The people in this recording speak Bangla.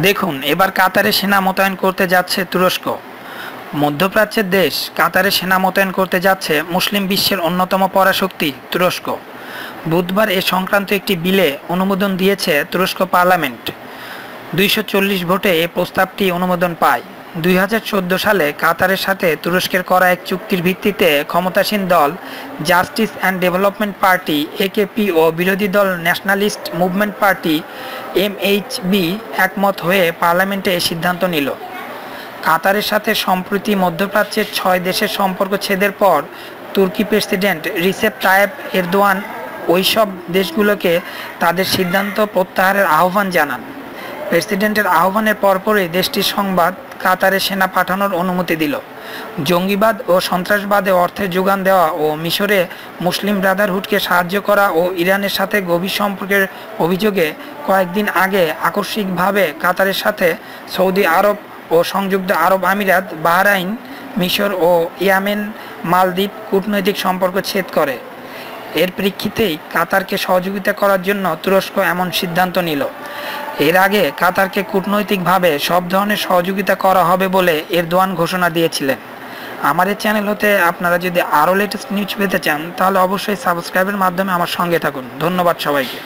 দেখুন, এবার কাতারে সেনা মোতায়েন করতে যাচ্ছে তুরস্ক। মধ্যপ্রাচ্যের দেশ কাতারে সেনা মোতায়েন করতে যাচ্ছে মুসলিম বিশ্বের অন্যতম পরাশক্তি তুরস্ক। বুধবার এ সংক্রান্ত একটি বিলে অনুমোদন দিয়েছে তুরস্ক পার্লামেন্ট। দুইশো চল্লিশ ভোটে এ প্রস্তাবটি অনুমোদন পায়। দুই হাজার চোদ্দ সালে কাতারের সাথে তুরস্কের করা এক চুক্তির ভিত্তিতে ক্ষমতাসীন দল justice and development party AKP ও বিরোধী দল ন্যাশনালিস্ট মুভমেন্ট পার্টি এমএইচবি একমত হয়ে পার্লামেন্টে এ সিদ্ধান্ত নিল। কাতারের সাথে সম্প্রতি মধ্যপ্রাচ্যের ছয় দেশের সম্পর্ক ছেদের পর তুর্কি প্রেসিডেন্ট রিসেপ তায়েব এরদোয়ান ওইসব দেশগুলোকে তাদের সিদ্ধান্ত প্রত্যাহারের আহ্বান জানান। প্রেসিডেন্টের আহ্বানের পরপরই দেশটির সংবাদ কাতারে সেনা পাঠানোর অনুমতি দিল। জঙ্গিবাদ ও সন্ত্রাসবাদে অর্থের যোগান দেওয়া ও মিশরে মুসলিম ব্রাদারহুডকে সাহায্য করা ও ইরানের সাথে গভীর সম্পর্কের অভিযোগে কয়েকদিন আগে আকস্মিকভাবে কাতারের সাথে সৌদি আরব ও সংযুক্ত আরব আমিরাত, বাহরাইন, মিশর ও ইয়ামেন মালদ্বীপ কূটনৈতিক সম্পর্ক ছেদ করে। এর প্রেক্ষিতেই কাতারকে সহযোগিতা করার জন্য তুরস্ক এমন সিদ্ধান্ত নিল। এর আগে কাতারকে কূটনৈতিকভাবে সব ধরনের সহযোগিতা করা হবে বলে এরদোয়ান ঘোষণা দিয়েছিলেন। আমাদের চ্যানেল হতে আপনারা যদি আরও লেটেস্ট নিউজ পেতে চান, তাহলে অবশ্যই সাবস্ক্রাইবের মাধ্যমে আমার সঙ্গে থাকুন। ধন্যবাদ সবাইকে।